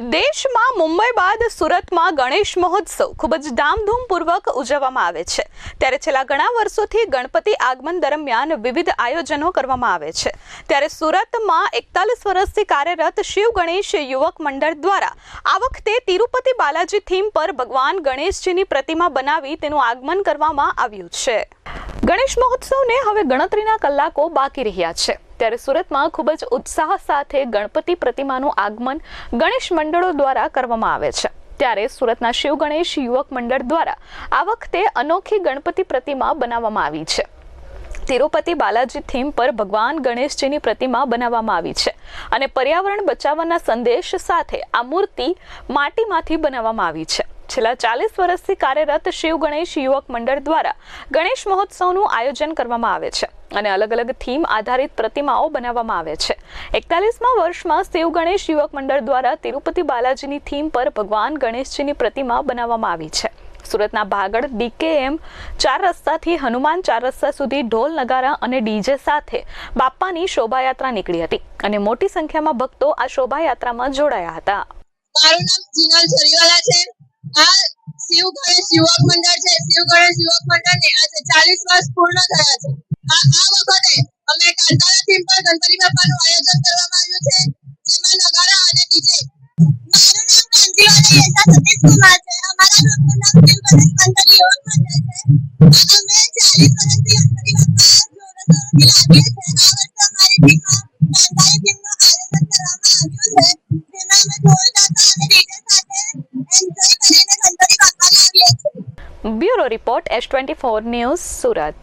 દેશમાં મુંબઈ બાદ સુરતમાં ગણેશ મહોત્સવ ખૂબ જ ધામધૂમપૂર્વક ઉજવવામાં આવે છે. ત્યારે છેલ્લા ઘણા વર્ષોથી ગણપતિ આગમન દરમિયાન વિવિધ આયોજનો કરવામાં આવે છે. ત્યારે સુરતમાં એકતાલીસ વર્ષથી કાર્યરત શિવ ગણેશ યુવક મંડળ દ્વારા આ વખતે તિરુપતિ બાલાજી થીમ પર ભગવાન ગણેશજીની પ્રતિમા બનાવી તેનું આગમન કરવામાં આવ્યું છે. ગણેશ મહોત્સવને હવે ગણતરીના કલાકો બાકી રહ્યા છે. ત્યારે સુરતમાં ખૂબ જ ઉત્સાહ સાથે ગણપતિ પ્રતિમાનું આગમન ગણેશ મંડળો દ્વારા કરવામાં આવે છે. ત્યારે સુરતના શિવ ગણેશ યુવક મંડળ દ્વારા આ વખતે અનોખી ગણપતિ પ્રતિમા બનાવવામાં આવી છે. તિરુપતિ બાલાજી થીમ પર ભગવાન ગણેશજીની પ્રતિમા બનાવવામાં આવી છે અને પર્યાવરણ બચાવવાના સંદેશ સાથે આ મૂર્તિ માટીમાંથી બનાવવામાં આવી છે. છેલ્લા ચાલીસ વર્ષથી કાર્યરત શિવ ગણેશ યુવક મંડળ દ્વારા ગણેશ મહોત્સવનું આયોજન કરવામાં આવે છે. અને અલગ અલગ થીમ આધારિત પ્રતિમાઓ બનાવવામાં આવે છે. એકતાલીસમાં વર્ષમાં શિવ ગણેશ યુવક મંડળ દ્વારા તિરુપતિ બાલાજીની થીમ પર ભગવાન ગણેશજીની પ્રતિમા બનાવવામાં આવી છે. સુરતના ભાગળ ડીકેએમ ચાર રસ્તાથી હનુમાન ચાર રસ્તા સુધી ઢોલ નગારા અને ડીજે સાથે બાપાની શોભાયાત્રા નીકળી હતી અને મોટી સંખ્યામાં ભક્તો આ શોભાયાત્રામાં જોડાયા હતા. મારું નામ જીનલ જરીવાલા છે. આ શિવ ગણેશ યુવક મંડળ છે. શિવ ગણેશ યુવક મંડળને આજે ચાલીસ વર્ષ પૂર્ણ થયા છે. આ વખતે અમે કાંતારા થીમ પર ગણપતિ બાપાનું આયોજન કરવામાં આવ્યું છે, જેમાં નગારા અને bureau report S twenty four news Surat.